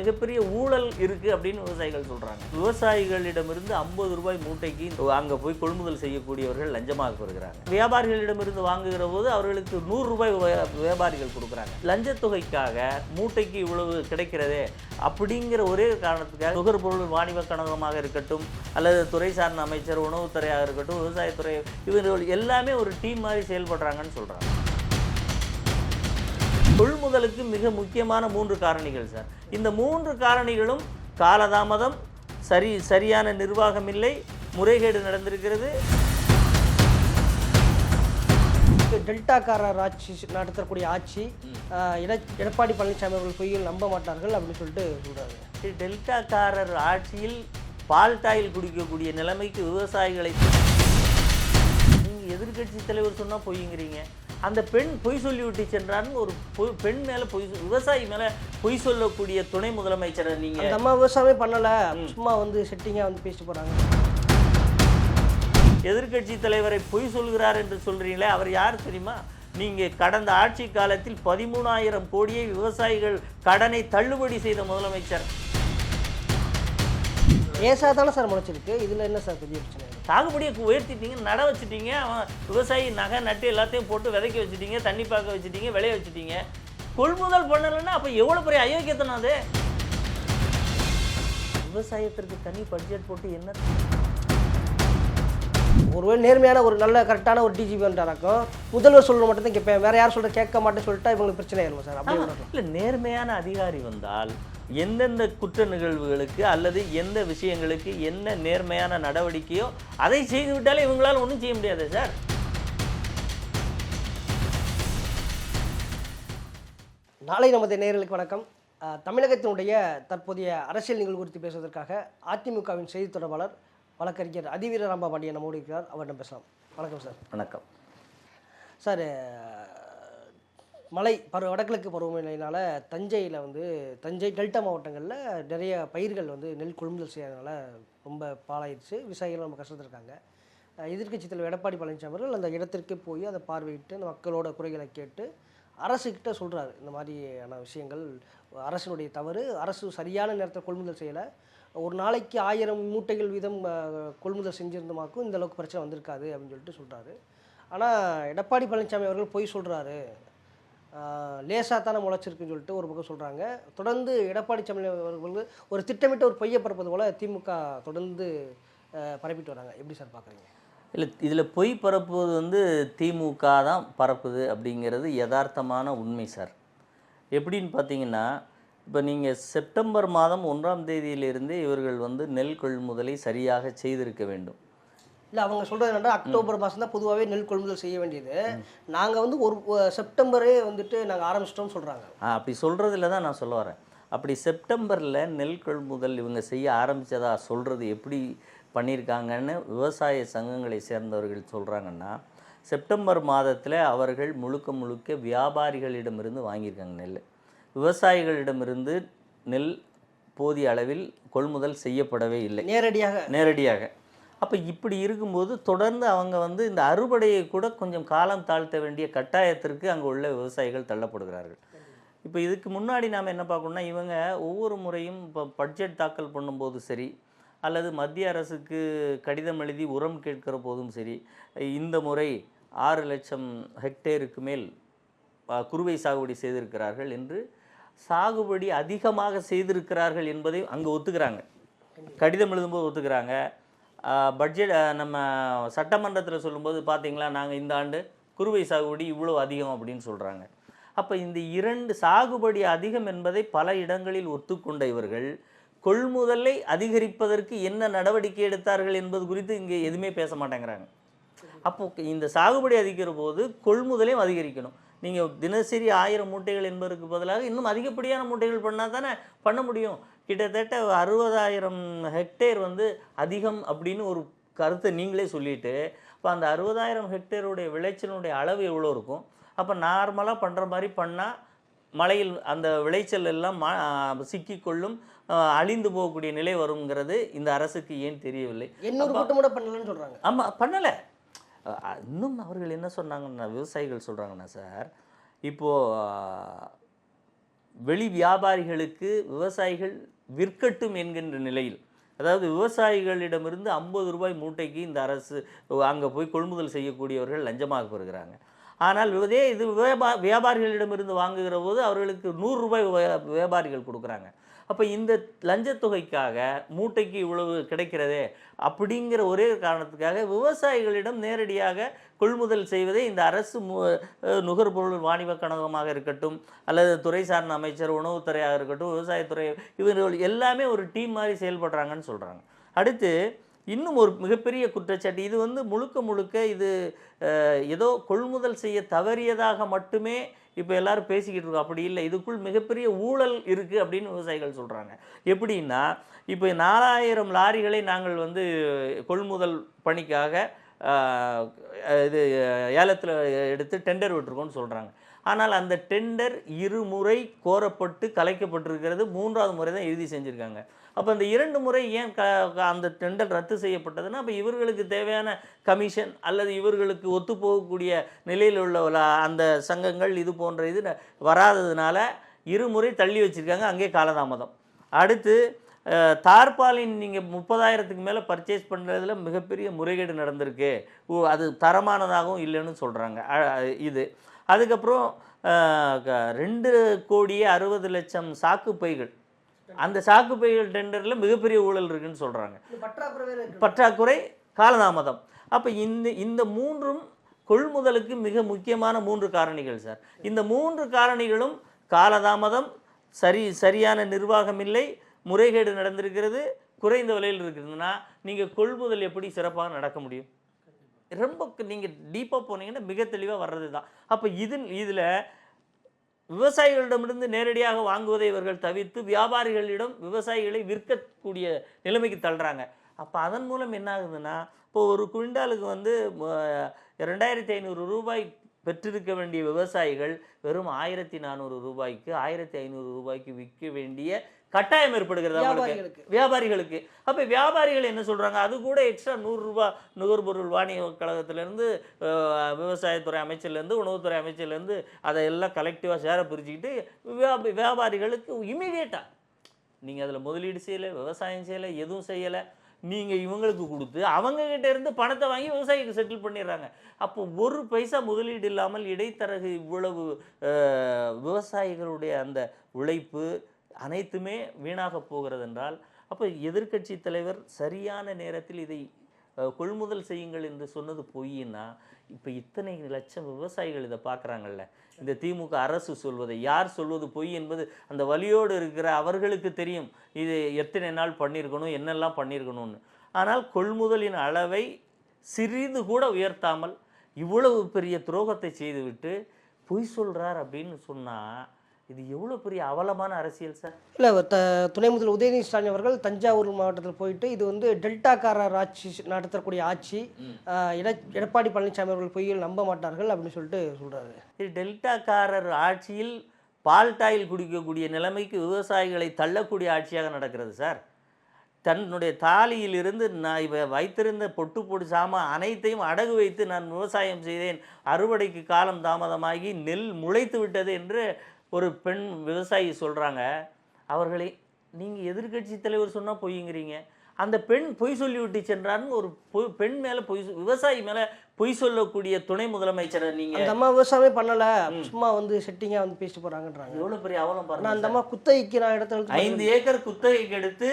மிகப்பெரிய ஊழல் இருக்குது அப்படின்னு விவசாயிகள் சொல்கிறாங்க விவசாயிகளிடமிருந்து ஐம்பது ரூபாய் மூட்டைக்கு அங்கே போய் கொள்முதல் செய்யக்கூடியவர்கள் லஞ்சமாக பெறுகிறாங்க வியாபாரிகளிடமிருந்து வாங்குகிற போது அவர்களுக்கு நூறு ரூபாய் வியாபாரிகள் கொடுக்குறாங்க. லஞ்சத்தொகைக்காக மூட்டைக்கு இவ்வளவு கிடைக்கிறதே அப்படிங்கிற ஒரே காரணத்துக்காக நுகர்பொருள் வாணிப கழகமாக இருக்கட்டும் அல்லது துறை சார்ந்த அமைச்சர் உணவுத்துறையாக இருக்கட்டும் விவசாயத்துறை இவர்கள் எல்லாமே ஒரு டீம் மாதிரி செயல்படுறாங்கன்னு சொல்கிறாங்க கொள்முதலுக்கு மிக முக்கியமான மூன்று காரணிகள் சார். இந்த மூன்று காரணிகளும் காலதாமதம் சரி சரியான நிர்வாகம் இல்லை முறைகேடு நடந்திருக்கிறது. டெல்டாக்காரர் ஆட்சி நடத்தக்கூடிய ஆட்சி எடப்பாடி பழனிசாமி அவர்கள் பொய்யில் நம்ப மாட்டார்கள் அப்படின்னு சொல்லிட்டு சொல்றாரு. டெல்டாக்காரர் ஆட்சியில் பால் டாயில் குடிக்கக்கூடிய நிலைமைக்கு விவசாயிகளை நீங்கள் எதிர்க்கட்சி தலைவர் சொன்னால் பொய்ங்கிறீங்க. அந்த பெண் பொய் சொல்லிவிட்டு சென்றார்னு ஒரு பெண் மேலே பொய் விவசாயி மேலே பொய் சொல்லக்கூடிய துணை முதலமைச்சரை நீங்கள் அந்த அம்மா விவசாயமே பண்ணல. சும்மா வந்து செட்டிங்கா வந்து பேசிட்டு போறாங்க. எதிர்க்கட்சி தலைவரை பொய் சொல்கிறார் என்று சொல்றீங்களே அவர் யார் தெரியுமா? நீங்க கடந்த ஆட்சி காலத்தில் பதிமூணாயிரம் கோடியை விவசாயிகள் கடனை தள்ளுபடி செய்த முதலமைச்சர். ஏசா தானே சார் முளைச்சிருக்கு? இதுல என்ன சார் பெரிய பிரச்சனை? சாகுபடியை உயர்த்திட்டீங்க நட வச்சுட்டீங்க அவன் விவசாயி நகை நட்டு எல்லாத்தையும் போட்டு விதைக்க வச்சுட்டீங்க தண்ணி பார்க்க வச்சுட்டீங்க விளைய வச்சுட்டீங்க. கொள்முதல் பண்ணலைன்னா அப்போ எவ்வளோ பெரிய அயோக்கியத்தனம் அது? விவசாயத்திற்கு தனி பட்ஜெட் போட்டு என்ன? ஒருவேளை நேர்மையான ஒரு நல்ல கரெக்டான ஒரு டிஜிபி வந்தாராக்கும் முதல்வர் சொல்ற மட்டும் தான் கேட்பேன். வேற யார் சொல்ற கேட்க மாட்டேன்னு சொல்லிட்டா இவங்களுக்கு பிரச்சனை ஆயிருமா சார்? விடணும். இல்லை நேர்மையான அதிகாரி வந்தால் எந்தெந்த குற்ற நிகழ்வுகளுக்கு அல்லது எந்த விஷயங்களுக்கு என்ன நேர்மையான நடவடிக்கையோ அதை செய்து விட்டாலே இவங்களால ஒன்றும் செய்ய முடியாது சார். நாளை நமது நேயர்களுக்கு வணக்கம். தமிழகத்தினுடைய தற்போதைய அரசியல் நிகழ்வு குறித்து பேசுவதற்காக அதிமுகவின் செய்தி தொடர்பாளர் வழக்கறிஞர் அதிவீர ராம்பா பாண்டியன் நம்மோடு இருக்கிறார். அவரிடம் பேசலாம். வணக்கம் சார். வணக்கம். சார் மழை பருவ வடகிழக்கு பருவமழையினால் தஞ்சையில் வந்து தஞ்சை டெல்டா மாவட்டங்களில் நிறைய பயிர்கள் வந்து நெல் கொள்முதல் செய்யறதுனால ரொம்ப பாலாயிடுச்சு விவசாயிகள் ரொம்ப கஷ்டத்தில் இருக்காங்க எதிர்கட்சி தலைவர் எடப்பாடி பழனிசாமி அவர்கள் அந்த இடத்திற்கு போய் அதை பார்வையிட்டு அந்த மக்களோட குறைகளை கேட்டு அரசுக்கிட்ட சொல்கிறாரு இந்த மாதிரியான விஷயங்கள் அரசினுடைய தவறு அரசு சரியான நேரத்தில் கொள்முதல் செய்யலை. ஒரு நாளைக்கு ஆயிரம் மூட்டைகள் வீதம் கொள்முதல் செஞ்சிருந்தமாக்கும் இந்த அளவுக்கு பிரச்சனை வந்திருக்காது அப்படின்னு சொல்லிட்டு சொல்கிறாரு ஆனால் எடப்பாடி பழனிசாமி அவர்கள் பொய் சொல்கிறாரு லேசாக தானே முளைச்சிருக்குன்னு சொல்லிட்டு ஒரு பக்கம் சொல்கிறாங்க தொடர்ந்து எடப்பாடி சாமி ஒரு திட்டமிட்ட ஒரு பொய்யை பரப்பது போல் திமுக தொடர்ந்து பரப்பிட்டு வராங்க. எப்படி சார் பார்க்குறீங்க? இல்லை இதில் பொய் பரப்புவது வந்து திமுக தான் பரப்புது அப்படிங்கிறது யதார்த்தமான உண்மை சார். எப்படின்னு பார்த்தீங்கன்னா இப்போ நீங்கள் செப்டம்பர் மாதம் ஒன்றாம் தேதியிலிருந்தே இவர்கள் வந்து நெல் கொள்முதலை சரியாக செய்திருக்க வேண்டும். இல்லை அவங்க சொல்கிறது என்னன்னா அக்டோபர் மாதம் தான் பொதுவாகவே நெல் கொள்முதல் செய்ய வேண்டியது. நாங்கள் வந்து ஒரு செப்டம்பரே வந்துட்டு நாங்கள் ஆரம்பிச்சிட்டோம்னு சொல்கிறாங்க ஆ, அப்படி சொல்கிறதுல தான் நான் சொல்ல வரேன். அப்படி செப்டம்பரில் நெல் கொள்முதல் இவங்க செய்ய ஆரம்பித்ததா சொல்கிறது எப்படி பண்ணியிருக்காங்கன்னு விவசாய சங்கங்களை சேர்ந்தவர்கள் சொல்கிறாங்கன்னா செப்டம்பர் மாதத்தில் அவர்கள் முழுக்க முழுக்க வியாபாரிகளிடமிருந்து வாங்கியிருக்காங்க நெல். விவசாயிகளிடமிருந்து நெல் போதிய அளவில் கொள்முதல் செய்யப்படவே இல்லை. நேரடியாக. நேரடியாக. அப்போ இப்படி இருக்கும்போது தொடர்ந்து அவங்க வந்து இந்த அறுவடையை கூட கொஞ்சம் காலம் தாழ்த்த வேண்டிய கட்டாயத்திற்கு அங்கே உள்ள விவசாயிகள் தள்ளப்படுகிறார்கள். இப்போ இதுக்கு முன்னாடி நாம் என்ன பார்க்கணும்னா இவங்க ஒவ்வொரு முறையும் இப்போ பட்ஜெட் தாக்கல் பண்ணும்போது சரி அல்லது மத்திய அரசுக்கு கடிதம் எழுதி உரம் கேட்கிற போதும் சரி இந்த முறை ஆறு லட்சம் ஹெக்டேருக்கு மேல் குறுவை சாகுபடி செய்திருக்கிறார்கள் என்று சாகுபடி அதிகமாக செய்திருக்கிறார்கள் என்பதை அங்கே ஒத்துக்கிறாங்க. கடிதம் எழுதும்போது ஒத்துக்கிறாங்க. பட்ஜெட் நம்ம சட்டமன்றத்தில் சொல்லும்போது பார்த்தீங்களா நாங்கள் இந்த ஆண்டு குறுவை சாகுபடி இவ்வளோ அதிகம் அப்படின்னு சொல்கிறாங்க அப்போ இந்த இரண்டு சாகுபடி அதிகம் என்பதை பல இடங்களில் ஒத்துக்கொண்ட இவர்கள் கொள்முதலை அதிகரிப்பதற்கு என்ன நடவடிக்கை எடுத்தார்கள் என்பது குறித்து இங்கே எதுவுமே பேச மாட்டேங்கிறாங்க. அப்போ இந்த சாகுபடி அதிகிற போது கொள்முதலையும் அதிகரிக்கணும். நீங்கள் தினசரி ஆயிரம் மூட்டைகள் என்பதற்கு பதிலாக இன்னும் அதிகப்படியான மூட்டைகள் பண்ணால் தானே பண்ண முடியும். கிட்டத்தட்ட அறுபதாயிரம் ஹெக்டேர் வந்து அதிகம் அப்படின்னு ஒரு கருத்தை நீங்களே சொல்லிட்டு இப்போ அந்த அறுபதாயிரம் ஹெக்டேருடைய விளைச்சலுடைய அளவு எவ்வளோ இருக்கும்? அப்போ நார்மலாக பண்ணுற மாதிரி பண்ணால் மழையில் அந்த விளைச்சல் எல்லாம் மா சிக்கிக்கொள்ளும் அழிந்து போகக்கூடிய நிலை வருங்கிறது இந்த அரசுக்கு ஏன் தெரியவில்லை? எண்ணூறு கூட்டம் கூட பண்ணலன்னு சொல்கிறாங்க ஆமாம் பண்ணலை. இன்னும் அவர்கள் என்ன சொன்னாங்கன்னா விவசாயிகள் சொல்கிறாங்கன்னா சார் இப்போது வெளி வியாபாரிகளுக்கு விவசாயிகள் விற்கட்டும் என்கின்ற நிலையில். அதாவது விவசாயிகளிடமிருந்து ஐம்பது ரூபாய் மூட்டைக்கு இந்த அரசு அங்கே போய் கொள்முதல் செய்யக்கூடியவர்கள் லஞ்சமாக பெறுகிறாங்க. ஆனால் இதே இது வியாபா வியாபாரிகளிடமிருந்து வாங்குகிற போது அவர்களுக்கு நூறு ரூபாய் வியா- வியாபாரிகள் கொடுக்குறாங்க. அப்போ இந்த லஞ்சத்தொகைக்காக மூட்டைக்கு இவ்வளவு கிடைக்கிறதே அப்படிங்கிற ஒரே காரணத்துக்காக விவசாயிகளிடம் நேரடியாக கொள்முதல் செய்வதே இந்த அரசு மு- நுகர்பொருள் வாணிப கழகமாக இருக்கட்டும் அல்லது துறை சார்ந்த அமைச்சர் உணவுத்துறையாக இருக்கட்டும் விவசாயத்துறை இவர்கள் எல்லாமே ஒரு டீம் மாதிரி செயல்படுறாங்கன்னு சொல்கிறாங்க அடுத்து இன்னும் ஒரு மிகப்பெரிய குற்றச்சாட்டு. இது வந்து முழுக்க முழுக்க இது ஏதோ கொள்முதல் செய்ய தவறியதாக மட்டுமே இப்போ எல்லாரும் பேசிக்கிட்டு இருக்கோம். அப்படி இல்லை. இதுக்குள் மிகப்பெரிய ஊழல் இருக்குது அப்படின்னு விவசாயிகள் சொல்கிறாங்க எப்படின்னா இப்போ நாலாயிரம் லாரிகளை நாங்கள் வந்து கொள்முதல் பணிக்காக இது ஏலத்தில் எடுத்து டெண்டர் விட்டுருக்கோம்னு சொல்கிறாங்க ஆனால் அந்த டெண்டர் இருமுறை கோரப்பட்டு கலைக்கப்பட்டிருக்கிறது. மூன்றாவது முறை தான் இறுதி செஞ்சுருக்காங்க. அப்போ அந்த இரண்டு முறை ஏன் க அந்த டெண்டர் ரத்து செய்யப்பட்டதுன்னா அப்போ இவர்களுக்கு தேவையான கமிஷன் அல்லது இவர்களுக்கு ஒத்துப்போகக்கூடிய நிலையில் உள்ள அந்த சங்கங்கள் இது போன்ற இது வராததுனால இருமுறை தள்ளி வச்சுருக்காங்க அங்கே காலதாமதம். அடுத்து தார்பாலின் நீங்கள் முப்பதாயிரத்துக்கு மேலே பர்ச்சேஸ் பண்ணுறதுல மிகப்பெரிய முறைகேடு நடந்திருக்கு. ஓ அது தரமானதாகவும் இல்லைன்னு சொல்கிறாங்க இது. அதுக்கப்புறம் க- ரெண்டு கோடியே அறுபது லட்சம் சாக்கு பைகள். அந்த சாக்கு பைகள் டெண்டரில் மிகப்பெரிய ஊழல் இருக்குன்னு சொல்கிறாங்க பற்றாக்குறை காலதாமதம். அப்போ இந்த இந்த மூன்றும் கொள்முதலுக்கு மிக முக்கியமான மூன்று காரணிகள் சார். இந்த மூன்று காரணிகளும் காலதாமதம் சரி சரியான நிர்வாகம் இல்லை முறைகேடு நடந்திருக்கிறது குறைந்த விலையில் இருக்குதுன்னா நீங்கள் கொள்முதல் எப்படி சிறப்பாக நடக்க முடியும்? ரொம்ப நீங்கள் டீப்பாக போனீங்கன்னா மிக தெளிவாக வர்றது தான் அப்போ இது இதில் விவசாயிகளிடமிருந்து நேரடியாக வாங்குவதை இவர்கள் தவிர்த்து வியாபாரிகளிடம் விவசாயிகளை விற்கக்கூடிய நிலைமைக்கு தள்ளுறாங்க. அப்போ அதன் மூலம் என்ன ஆகுதுன்னா இப்போ ஒரு குவிண்டாலுக்கு வந்து ரெண்டாயிரத்தி ஐநூறு ரூபாய் பெற்றிருக்க வேண்டிய விவசாயிகள் வெறும் ஆயிரத்தி நானூறு ரூபாய்க்கு ஆயிரத்தி ஐநூறு ரூபாய்க்கு விற்க வேண்டிய கட்டாயம் ஏற்படுகிறது அவங்களுக்கு. வியாபாரிகளுக்கு. அப்போ வியாபாரிகள் என்ன சொல்கிறாங்க அது கூட எக்ஸ்ட்ரா நூறுரூவா நுகர்பொருள் வாணிப கழகத்திலேருந்து விவசாயத்துறை அமைச்சர்லேருந்து உணவுத்துறை அமைச்சர்லேருந்து அதை எல்லாம் கலெக்டிவாக ஷேரை பிரிச்சுக்கிட்டு வியாப வியாபாரிகளுக்கு இமீடியட்டாக நீங்கள் அதில் முதலீடு செய்யலை விவசாயம் செய்யலை எதுவும் செய்யலை. நீங்கள் இவங்களுக்கு கொடுத்து அவங்க கிட்ட இருந்து பணத்தை வாங்கி விவசாயிக்கு செட்டில் பண்ணிடுறாங்க. அப்போ ஒரு பைசா முதலீடு இல்லாமல் இடைத்தரகு இவ்வளவு விவசாயிகளுடைய அந்த உழைப்பு அனைத்துமே வீணாக போகிறது என்றால் அப்போ எதிர்க்கட்சி தலைவர் சரியான நேரத்தில் இதை கொள்முதல் செய்யுங்கள் என்று சொன்னது பொய்னா இப்போ இத்தனை லட்சம் விவசாயிகள் இதை பார்க்குறாங்கல்ல இந்த திமுக அரசு சொல்வதை யார் சொல்வது பொய் என்பது அந்த வழியோடு இருக்கிற அவர்களுக்கு தெரியும். இது எத்தனை நாள் பண்ணியிருக்கணும் என்னெல்லாம் பண்ணியிருக்கணும்னு ஆனால் கொள்முதலின் அளவை சிறிது கூட உயர்த்தாமல் இவ்வளவு பெரிய துரோகத்தை செய்துவிட்டு பொய் சொல்கிறார் அப்படின்னு சொன்னால் இது எவ்வளோ பெரிய அவலமான அரசியல் சார்? இல்லை த துணை முதல்வர் உதயநிதி ஸ்டாலின் அவர்கள் தஞ்சாவூர் மாவட்டத்தில் போயிட்டு இது வந்து டெல்டாக்காரர் ஆட்சி நடத்தக்கூடிய ஆட்சி எட எடப்பாடி பழனிசாமி அவர்கள் பொய்யில் நம்ப மாட்டார்கள் அப்படின்னு சொல்லிட்டு சொல்றாரு. இது டெல்டாக்காரர் ஆட்சியில் பால்டாயில் குடிக்கக்கூடிய நிலைமைக்கு விவசாயிகளை தள்ளக்கூடிய ஆட்சியாக நடக்கிறது சார். தன்னுடைய தாலியிலிருந்து நான் இவ வைத்திருந்த பொட்டு பொடி சாமான் அனைத்தையும் அடகு வைத்து நான் விவசாயம் செய்தேன். அறுவடைக்கு காலம் தாமதமாகி நெல் முளைத்து விட்டது என்று ஒரு பெண் விவசாயி சொல்கிறாங்க அவர்களை நீங்கள் எதிர்க்கட்சி தலைவர் சொன்னால் பொய்யுங்கிறீங்க அந்த பெண் பொய் சொல்லிவிட்டு சென்றார்னு ஒரு பெண் மேலே பொய் விவசாயி மேலே பொய் சொல்லக்கூடிய துணை முதலமைச்சரை நீங்கள் அந்த அம்மா விவசாயமே பண்ணல. சும்மா வந்து செட்டிங்காக வந்து பேசிட்டு போறாங்கன்றாங்க. எவ்வளோ பெரிய அவலம் பாருங்க அந்த அம்மா குத்தகைக்கு நான் இடத்துல ஐந்து ஏக்கர் குத்தகைக்கு எடுத்து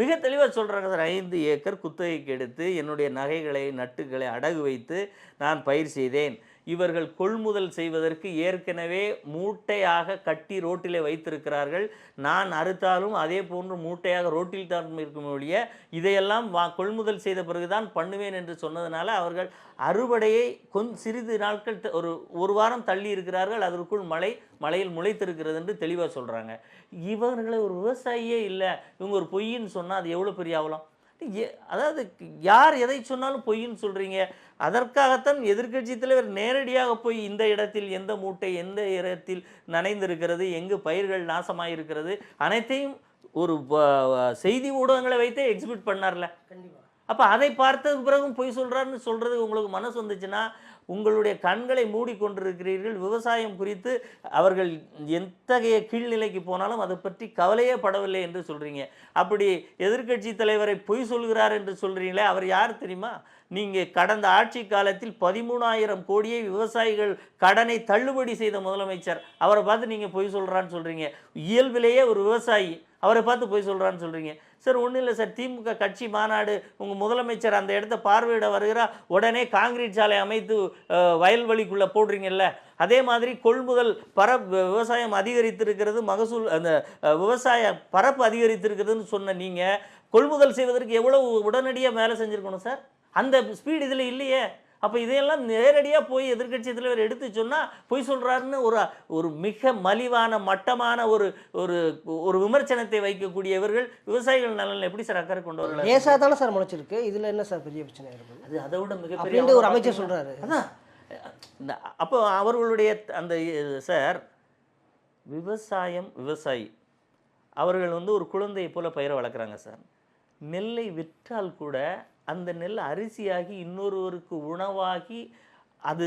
மிக தெளிவாக சொல்கிறாங்க சார். ஐந்து ஏக்கர் குத்தகைக்கு எடுத்து என்னுடைய நகைகளை நட்டுகளை அடகு வைத்து நான் பயிர் செய்தேன். இவர்கள் கொள்முதல் செய்வதற்கு ஏற்கனவே மூட்டையாக கட்டி ரோட்டிலே வைத்திருக்கிறார்கள். நான் அறுத்தாலும் அதே போன்று மூட்டையாக ரோட்டில் தான் இருக்கும் ஒழிய இதையெல்லாம் வா கொள்முதல் செய்த பிறகுதான் பண்ணுவேன் என்று சொன்னதுனால அவர்கள் அறுவடையை கொஞ் சிறிது நாட்கள் ஒரு ஒரு வாரம் தள்ளி இருக்கிறார்கள். அதற்குள் மழை மழையில் முளைத்திருக்கிறது என்று தெளிவாக சொல்கிறாங்க இவர்களை ஒரு விவசாயியே இல்லை. இவங்க ஒரு பொய்ன்னு சொன்னால் அது எவ்வளோ பெரிய அவலம்? அதாவது யார் எதை சொன்னாலும் பொய்ன்னு சொல்கிறீங்க அதற்காகத்தான் எதிர்க்கட்சி தலைவர் நேரடியாக போய் இந்த இடத்தில் எந்த மூட்டை எந்த இடத்தில் நனைந்திருக்கிறது எங்கு பயிர்கள் நாசமாயிருக்கிறது அனைத்தையும் ஒரு செய்தி ஊடகங்களை வைத்தே எக்ஸிபிட் பண்ணார்ல. கண்டிப்பா. அப்போ அதை பார்த்ததுக்கு பிறகும் பொய் சொல்கிறாருன்னு சொல்கிறது உங்களுக்கு மனசு வந்துச்சுன்னா உங்களுடைய கண்களை மூடிக்கொண்டிருக்கிறீர்கள். விவசாயம் குறித்து அவர்கள் எத்தகைய கீழ்நிலைக்கு போனாலும் அதை பற்றி கவலையே படவில்லை என்று சொல்கிறீங்க அப்படி எதிர்க்கட்சி தலைவரை பொய் சொல்கிறார் என்று சொல்கிறீங்களே அவர் யார் தெரியுமா? நீங்கள் கடந்த ஆட்சி காலத்தில் பதிமூணாயிரம் கோடியை விவசாயிகள் கடனை தள்ளுபடி செய்த முதலமைச்சர். அவரை பார்த்து நீங்கள் பொய் சொல்கிறான்னு சொல்கிறீங்க இயல்பிலேயே ஒரு விவசாயி அவரை பார்த்து பொய் சொல்கிறான்னு சொல்கிறீங்க சார் ஒன்றும் இல்லை சார். திமுக கட்சி மாநாடு உங்கள் முதலமைச்சர் அந்த இடத்த பார்வையிட வருகிறார் உடனே காங்கிரீட் சாலை அமைத்து வயல்வெளிக்குள்ளே போடுறீங்கல்ல. அதே மாதிரி கொள்முதல் பர விவசாயம் அதிகரித்திருக்கிறது மகசூல் அந்த விவசாய பரப்பு அதிகரித்திருக்கிறதுன்னு சொன்ன நீங்கள் கொள்முதல் செய்வதற்கு எவ்வளவு உடனடியாக வேலை செஞ்சுருக்கணும் சார்? அந்த ஸ்பீடு இதில் இல்லையே. அப்போ இதையெல்லாம் நேரடியாக போய் எதிர்க்கட்சி தலைவர் எடுத்து சொன்னால் பொய் சொல்கிறாருன்னு ஒரு ஒரு மிக மலிவான மட்டமான ஒரு ஒரு ஒரு விமர்சனத்தை வைக்கக்கூடியவர்கள் விவசாயிகள் நலனில் எப்படி சார் அக்கறை கொண்டு வரல லேசாக தானே சார் முளைச்சிருக்கு. இதில் என்ன சார் பெரிய பிரச்சனை இருக்குது அது அதை விட மிகப்பெரிய ஒரு. அமைச்சர் சொல்றாரு. அதான். அப்போ அவர்களுடைய அந்த சார் விவசாயம் விவசாயி அவர்கள் வந்து ஒரு குழந்தையை போல பயிரை வளர்க்குறாங்க சார். நெல்லை விற்றால் கூட அந்த நெல் அரிசியாகி இன்னொருவருக்கு உணவாகி அது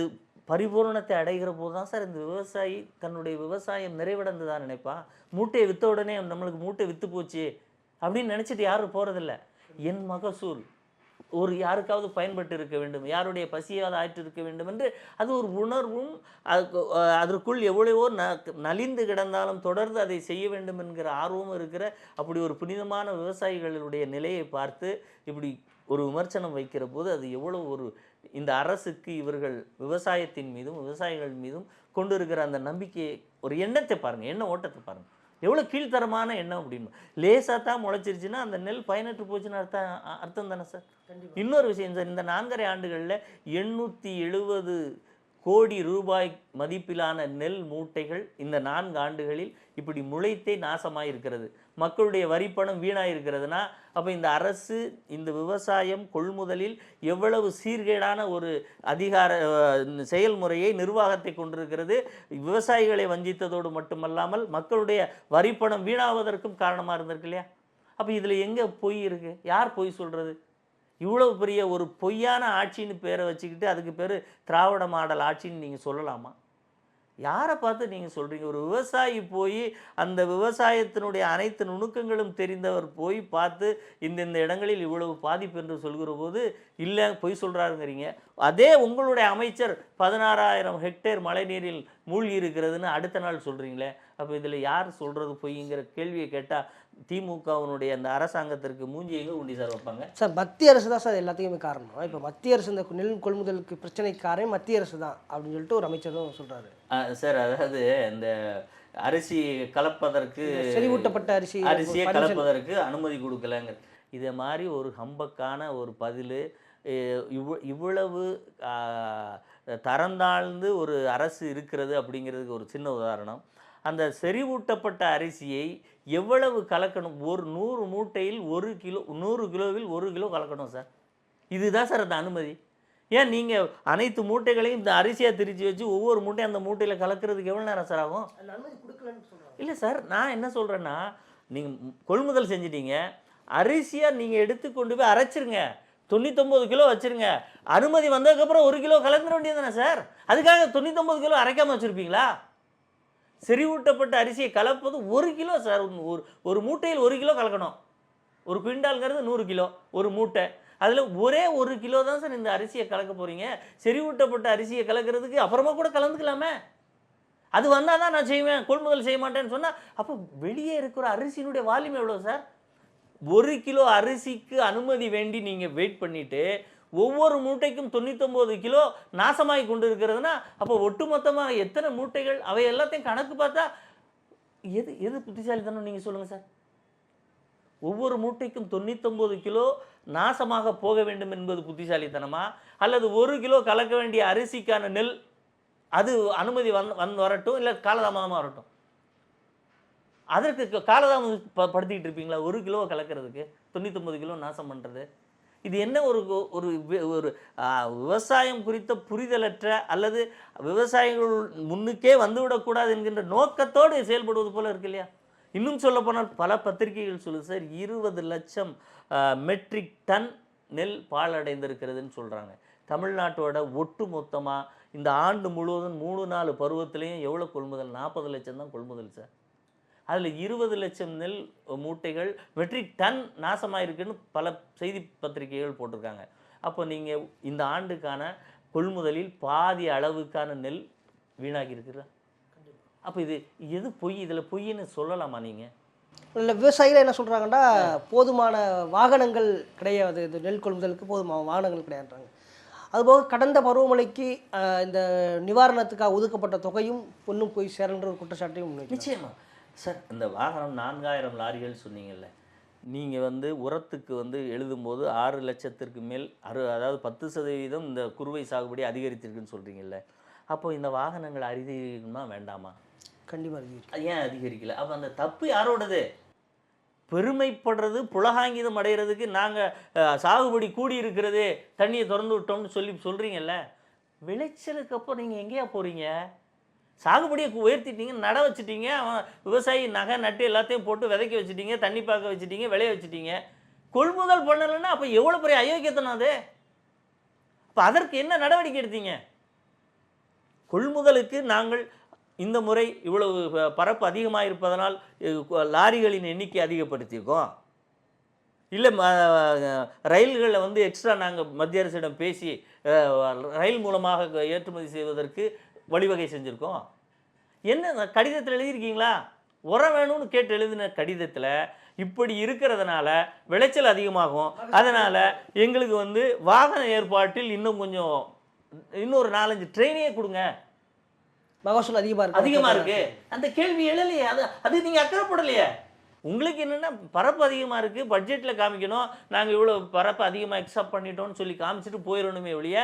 பரிபூரணத்தை அடைகிற போது தான் சார் இந்த விவசாயி தன்னுடைய விவசாயம் நிறைவடைந்ததா நினைப்பான் மூட்டையை விற்ற உடனே நம்மளுக்கு மூட்டை விற்று போச்சு அப்படின்னு நினச்சிட்டு யாரும் போகிறதில்ல என் மகசூல். ஒரு யாருக்காவது பயன்பட்டு இருக்க வேண்டும். யாருடைய பசியாவது ஆற்று இருக்க வேண்டும் என்று அது ஒரு உணர்வும் அதற்குள் எவ்வளவோ ந நலிந்து கிடந்தாலும் தொடர்ந்து அதை செய்ய வேண்டும் என்கிற ஆர்வமும் இருக்கிற அப்படி ஒரு புனிதமான விவசாயிகளுடைய நிலையை பார்த்து இப்படி ஒரு விமர்சனம் வைக்கிற போது அது எவ்வளவு ஒரு இந்த அரசுக்கு இவர்கள் விவசாயத்தின் மீதும் விவசாயிகள் மீதும் கொண்டு இருக்கிற அந்த நம்பிக்கையை ஒரு எண்ணத்தை பாருங்கள் எண்ண ஓட்டத்தை பாருங்கள் எவ்வளோ கீழ்த்தரமான எண்ணம் அப்படின்னு. லேசாக தான் முளைச்சிருச்சுன்னா அந்த நெல் பயனற்று போச்சுன்னு அர்த்தம் அர்த்தம் தானே சார்? இன்னொரு விஷயம் சார் இந்த நான்கரை ஆண்டுகளில் எண்ணூற்றி எழுபது கோடி ரூபாய் மதிப்பிலான நெல் மூட்டைகள் இந்த நான்கு ஆண்டுகளில் இப்படி முளைத்தே நாசமாக இருக்கிறது மக்களுடைய வரிப்பணம் வீணாக இருக்கிறதுனா அப்போ இந்த அரசு இந்த விவசாயம் கொள்முதலில் எவ்வளவு சீர்கேடான ஒரு அதிகார செயல்முறையை நிர்வாகத்தை கொண்டிருக்கிறது விவசாயிகளை வஞ்சித்ததோடு மட்டுமல்லாமல் மக்களுடைய வரிப்பணம் வீணாவதற்கும் காரணமாக இருந்திருக்கு இல்லையா? அப்போ இதில் எங்கே பொய் இருக்குது யார் பொய் சொல்கிறது இவ்வளவு பெரிய ஒரு பொய்யான ஆட்சின்னு பேரை வச்சுக்கிட்டு அதுக்கு பேர் திராவிட மாடல் ஆட்சின்னு நீங்கள் சொல்லலாமா? யாரை பார்த்து நீங்கள் சொல்கிறீங்க ஒரு விவசாயி போய் அந்த விவசாயத்தினுடைய அனைத்து நுணுக்கங்களும் தெரிந்தவர் போய் பார்த்து இந்த இந்த இடங்களில் இவ்வளவு பாதிப்பு என்று சொல்கிற போது இல்லை பொய் சொல்கிறாருங்கிறீங்க அதே உங்களுடைய அமைச்சர் பதினாறாயிரம் ஹெக்டேர் மழைநீரில் மூழ்கி இருக்கிறதுன்னு அடுத்த நாள் சொல்கிறீங்களே அப்போ இதில் யார் சொல்கிறது பொய்ங்கிற கேள்வியை கேட்டால் திமுகவினுடைய அந்த அரசாங்கத்திற்கு மூஞ்சி எங்கே உண்டி சார் வைப்பாங்க? சார் மத்திய அரசு தான் சார் எல்லாத்தையுமே காரணம். இப்போ மத்திய அரசு இந்த நெல் கொள்முதலுக்கு பிரச்சனைக்கு காரணம் மத்திய அரசு தான் அப்படின்னு சொல்லிட்டு ஒரு அமைச்சரும் சொல்கிறாரு சார் அதாவது இந்த அரிசி கலப்பதற்கு செறிவூட்டப்பட்ட அரிசி அரிசியை கலப்பதற்கு அனுமதி கொடுக்கலங்க. இதை மாதிரி ஒரு ஹம்பக்கான ஒரு பதில் இவ் இவ்வளவு தரந்தாழ்ந்து ஒரு அரசு இருக்கிறது அப்படிங்கிறதுக்கு ஒரு சின்ன உதாரணம். அந்த செறிவூட்டப்பட்ட அரிசியை எவ்வளவு கலக்கணும்? ஒரு நூறு மூட்டையில் ஒரு கிலோ நூறு கிலோவில் ஒரு கிலோ கலக்கணும் சார். இதுதான் சார் அந்த அனுமதி. ஏன் நீங்கள் அனைத்து மூட்டைகளையும் இந்த அரிசியாக திரிச்சு வச்சு ஒவ்வொரு மூட்டையும் அந்த மூட்டையில் கலக்கிறதுக்கு எவ்வளோ நேரம் சார் ஆகும்? அந்த அனுமதி கொடுக்கலன்னு சொல்றாங்க. இல்லை சார் நான் என்ன சொல்கிறேன்னா நீங்கள் கொள்முதல் செஞ்சிட்டீங்க. அரிசியாக நீங்கள் எடுத்து கொண்டு போய் அரைச்சிருங்க. தொண்ணூத்தொம்பது கிலோ வச்சிருங்க. அனுமதி வந்ததுக்கப்புறம் ஒரு கிலோ கலந்துட வேண்டியது தானே சார்? அதுக்காக தொண்ணூத்தொம்பது கிலோ அரைக்காமல் வச்சுருப்பீங்களா? செறிவூட்டப்பட்ட அரிசியை கலப்பது ஒரு கிலோ சார் ஒரு ஒரு மூட்டையில் ஒரு கிலோ கலக்கணும். ஒரு குவிண்டால்ங்கிறது நூறு கிலோ ஒரு மூட்டை. அதில் ஒரே ஒரு கிலோ தான் சார் இந்த அரிசியை கலக்க போகிறீங்க செறிவூட்டப்பட்ட அரிசியை கலக்கிறதுக்கு அப்புறமா கூட கலந்துக்கலாமே. அது வந்தால் தான் நான் செய்வேன். கொள்முதல் செய்ய மாட்டேன்னு சொன்னால் அப்போ வெளியே இருக்கிற அரிசியினுடைய வால்யூம் எவ்வளோ சார்? ஒரு கிலோ அரிசிக்கு அனுமதி வேண்டி நீங்கள் வெயிட் பண்ணிவிட்டு ஒவ்வொரு மூட்டைக்கும் தொண்ணூத்தொம்பது கிலோ நாசமாகி கொண்டு இருக்கிறதுனா அப்போ ஒட்டுமொத்தமாக எத்தனை மூட்டைகள்? அவை எல்லாத்தையும் கணக்கு பார்த்தா எது எது புத்திசாலித்தனம் நீங்கள் சொல்லுங்கள் சார்? ஒவ்வொரு மூட்டைக்கும் தொண்ணூத்தொம்பது கிலோ நாசமாக போக வேண்டும் என்பது புத்திசாலித்தனமா? அல்லது ஒரு கிலோ கலக்க வேண்டிய அரிசிக்கான நெல் அது அனுமதி வந் வந்து வரட்டும் இல்லை காலதாமதமாக வரட்டும்? அதற்கு காலதாமதம் படுத்திக்கிட்டு இருப்பீங்களா? ஒரு கிலோ கலக்கிறதுக்கு தொண்ணூத்தொம்பது கிலோ நாசம் பண்ணுறது இது என்ன ஒரு ஒரு ஒரு விவசாயம் குறித்த புரிதலற்ற அல்லது விவசாயிகள் முன்னுக்கே வந்துவிடக்கூடாது என்கின்ற நோக்கத்தோடு செயல்படுவது போல இருக்கு இல்லையா? இன்னும் சொல்லப்போனால் பல பத்திரிகைகள் சொல்லுது சார் இருபது லட்சம் மெட்ரிக் டன் நெல் பாழடைந்திருக்கிறதுன்னு சொல்கிறாங்க தமிழ்நாட்டோட ஒட்டு மொத்தமாக இந்த ஆண்டு முழுவதும் மூணு நாலு பருவத்திலையும் எவ்வளோ கொள்முதல்? நாற்பது லட்சம் தான் கொள்முதல் சார். அதில் இருபது லட்சம் நெல் மூட்டைகள் மெட்ரிக் டன் நாசமாயிருக்குன்னு பல செய்தி பத்திரிகைகள் போட்டிருக்காங்க. அப்போ நீங்கள் இந்த ஆண்டுக்கான கொள்முதலில் பாதி அளவுக்கான நெல் வீணாகி இருக்குதா அப்போ இது எது பொய்? இதில் பொய்ன்னு சொல்லலாமா நீங்கள் இல்லை விவசாயிகள் என்ன சொல்கிறாங்கன்னா போதுமான வாகனங்கள் கிடையாது. இந்த நெல் கொள்முதலுக்கு போதுமான வாகனங்கள் கிடையாதுன்றாங்க. அதுபோக கடந்த பருவமழைக்கு இந்த நிவாரணத்துக்காக ஒதுக்கப்பட்ட தொகையும் இன்னும் போய் சேரன்ற ஒரு குற்றச்சாட்டையும் நிச்சயமா. சார் இந்த வாகனம் நான்காயிரம் லாரிகள் சொன்னீங்கல்ல. நீங்கள் வந்து உரத்துக்கு வந்து எழுதும்போது ஆறு லட்சத்திற்கு மேல் அறு அதாவது பத்து சதவீதம் இந்த குறுவை சாகுபடி அதிகரித்திருக்குன்னு சொல்கிறீங்கல்ல அப்போ இந்த வாகனங்கள் அதிகரிக்கணுமா வேண்டாமா? கண்டிப்பாக இருக்கு அது ஏன் அதிகரிக்கல? அப்போ அந்த தப்பு யாரோடது? பெருமைப்படுறது புலகாங்கிதம் அடைகிறதுக்கு நாங்கள் சாகுபடி கூடி இருக்கிறதே தண்ணியை திறந்து விட்டோம்னு சொல்லி சொல்கிறீங்கல்ல விளைச்சலுக்கு அப்புறம் நீங்கள் எங்கேயா போகிறீங்க சாகுபடியை உயர்த்திட்டீங்க நட வச்சுட்டீங்க அவன் விவசாயி நகை நட்டு எல்லாத்தையும் போட்டு விதைக்க வச்சுட்டீங்க தண்ணி பார்க்க வச்சுட்டீங்க விளைய வச்சுட்டீங்க. கொள்முதல் பண்ணலைன்னா அப்போ எவ்வளோ பெரிய அயோக்கியத்தனம் அது? அப்போ அதற்கு என்ன நடவடிக்கை எடுத்தீங்க? கொள்முதலுக்கு நாங்கள் இந்த முறை இவ்வளவு பரப்பு அதிகமாக இருப்பதனால் லாரிகளின் எண்ணிக்கை அதிகப்படுத்தியிருக்கோம். இல்லை ரயில்களில் வந்து எக்ஸ்ட்ரா நாங்கள் மத்திய அரசிடம் பேசி ரயில் மூலமாக ஏற்றுமதி செய்வதற்கு வழிவகை செஞ்சுருக்கோம். என்ன கடிதத்தில் எழுதியிருக்கீங்களா? உரம் வேணும்னு கேட்டு எழுதின கடிதத்தில் இப்படி இருக்கிறதுனால விளைச்சல் அதிகமாகும். அதனால் எங்களுக்கு வந்து வாகன ஏற்பாட்டில் இன்னும் கொஞ்சம் இன்னொரு நாலஞ்சு ட்ரெயினே கொடுங்க. மகசூல் அதிகமாக இருக்கு? அதிகமா இருக்கு. அந்த கேள்வி எழலையே. அது அது நீங்க அக்கறைப்படலையே உங்களுக்கு என்னன்னா பரப்பு அதிகமா இருக்கு பட்ஜெட்ல காமிக்கணும் நாங்க இவ்வளவு பரப்பு அதிகமா எக்ஸப்ட் பண்ணிட்டோம்னு சொல்லி காமிச்சிட்டு போயிடணுமே ஒழிய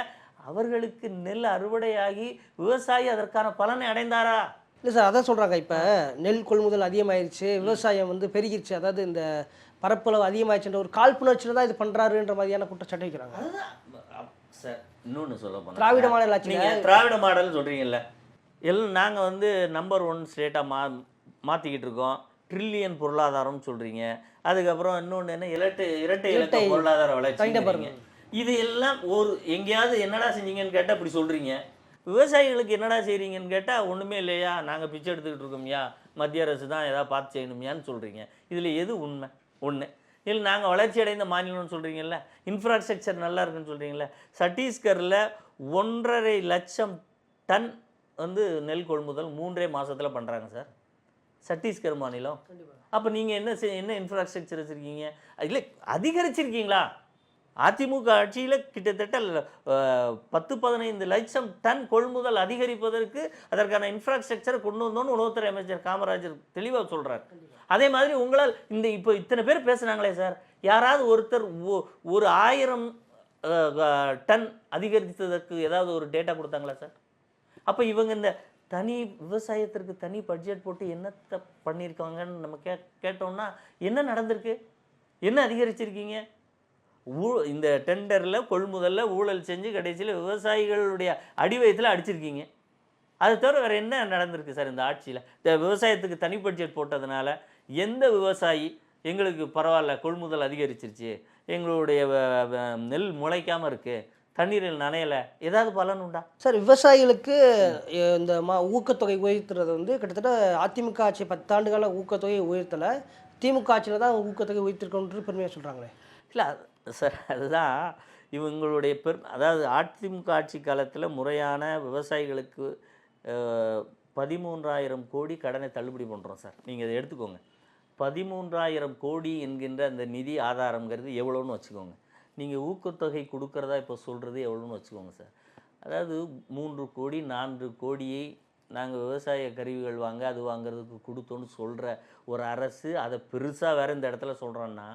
அவர்களுக்கு நெல் அறுவடையாகி விவசாயி அதற்கான பலனை அடைந்தாரா? இல்லை சார் அதான் சொல்கிறாங்க இப்போ நெல் கொள்முதல் அதிகமாயிருச்சு விவசாயம் வந்து பெருகிருச்சு. அதாவது இந்த பரப்பளவு அதிகமாயிருச்சுன்ற ஒரு காழ்ப்புணர்ச்சியில் தான் இது பண்ணுறாருன்ற மாதிரியான குற்றச்சாட்டு வைக்கிறாங்க. அதுதான். சார் இன்னொன்று சொல்ல போனா திராவிட மாடல் திராவிட மாடல் சொல்றீங்கல்ல. எல்லாம் நாங்க வந்து நம்பர் ஒன் ஸ்டேட்டாக மா மாத்திக்கிட்டு இருக்கோம். ட்ரில்லியன் பொருளாதாரம்னு சொல்றீங்க. அதுக்கப்புறம் இன்னொன்று என்ன? இரட்டை இரட்டை இலக்க பொருளாதார வளர்ச்சி. இது எல்லாம் ஒரு எங்கேயாவது என்னடா செஞ்சீங்கன்னு கேட்டால் இப்படி சொல்றீங்க. விவசாயிகளுக்கு என்னடா செய்றீங்கன்னு கேட்டால் ஒண்ணுமே இல்லையா? நாங்க பிச்சை எடுத்துக்கிட்டு இருக்கோம்யா மத்திய அரசு தான் ஏதாவது பார்த்து செய்யணும்யான்னு சொல்றீங்க. இதுல எது உண்மை? ஒண்ணு. இல்லை நாங்கள் வளர்ச்சி அடைந்த மாநிலம்னு சொல்கிறீங்கல்ல இன்ஃப்ராஸ்ட்ரக்சர் நல்லா இருக்குன்னு சொல்கிறீங்களே சத்தீஸ்கரில் ஒன்றரை லட்சம் டன் வந்து நெல் கொள்முதல் மூன்றே மாசத்துல பண்றாங்க சார். சத்தீஸ்கர் மாநிலம். அப்போ நீங்கள் என்ன செய் என்ன இன்ஃப்ராஸ்ட்ரக்சர் வச்சுருக்கீங்க? இல்லை அதிகரிச்சிருக்கீங்களா? அதிமுக ஆட்சியில் கிட்டத்தட்ட பத்து பதினைந்து லட்சம் டன் கொள்முதல் அதிகரிப்பதற்கு அதற்கான இன்ஃப்ராஸ்ட்ரக்சரை கொண்டு வந்தோன்னு உணவுத்துறை அமைச்சர் காமராஜர் தெளிவாக சொல்றார். அதே மாதிரி உங்களால் இந்த இப்போ இத்தனை பேர் பேசுனாங்களே சார். யாராவது ஒருத்தர் ஒரு ஆயிரம் டன் அதிகரித்ததற்கு ஏதாவது ஒரு டேட்டா கொடுத்தாங்களா சார்? அப்போ இவங்க இந்த தனி விவசாயத்திற்கு தனி பட்ஜெட் போட்டு என்னத்தை பண்ணியிருக்காங்கன்னு நம்ம கே கேட்டோம்னா என்ன நடந்திருக்கு? என்ன அதிகரிச்சிருக்கீங்க? ஊ இந்த டெண்டரில் கொள்முதலில் ஊழல் செஞ்சு கடைசியில் விவசாயிகளுடைய அடிவயத்தில் அடிச்சிருக்கீங்க. அது தவிர வேறு என்ன நடந்திருக்கு சார் இந்த ஆட்சியில்? இந்த விவசாயத்துக்கு தனி பட்ஜெட் போட்டதுனால எந்த விவசாயி எங்களுக்கு பரவாயில்ல கொள்முதல் அதிகரிச்சிருச்சு எங்களுடைய நெல் முளைக்காமல் இருக்குது தண்ணீரில் நனையலை. ஏதாவது பலன் உண்டா? சார் விவசாயிகளுக்கு இந்த மா ஊக்கத்தொகை உயர்த்துறது வந்து கிட்டத்தட்ட அதிமுக ஆட்சி பத்தாண்டுகால ஊக்கத்தொகை உயர்த்தலை. திமுக ஆட்சியில் தான் ஊக்கத்தொகை உயர்த்திருக்கோன்றது பெருமையாக சொல்கிறாங்களே இல்லை சார் அதுதான். இவங்களுடைய பெரு அதாவது அதிமுக ஆட்சி காலத்தில் முறையான விவசாயிகளுக்கு பதிமூன்றாயிரம் கோடி கடனை தள்ளுபடி பண்ணுறோம் சார். நீங்கள் இதை எடுத்துக்கோங்க. பதிமூன்றாயிரம் கோடி என்கின்ற அந்த நிதி ஆதாரங்கிறது எவ்வளோன்னு வச்சுக்கோங்க. நீங்கள் ஊக்கத்தொகை கொடுக்குறதா இப்போ சொல்கிறது எவ்வளோன்னு வச்சுக்கோங்க சார். அதாவது மூன்று கோடி நான்கு கோடியை நாங்கள் விவசாய கருவிகள் வாங்க அது வாங்குறதுக்கு கொடுத்தோன்னு சொல்கிற ஒரு அரசு அதை பெருசாக வேறு இந்த இடத்துல சொல்கிறோன்னா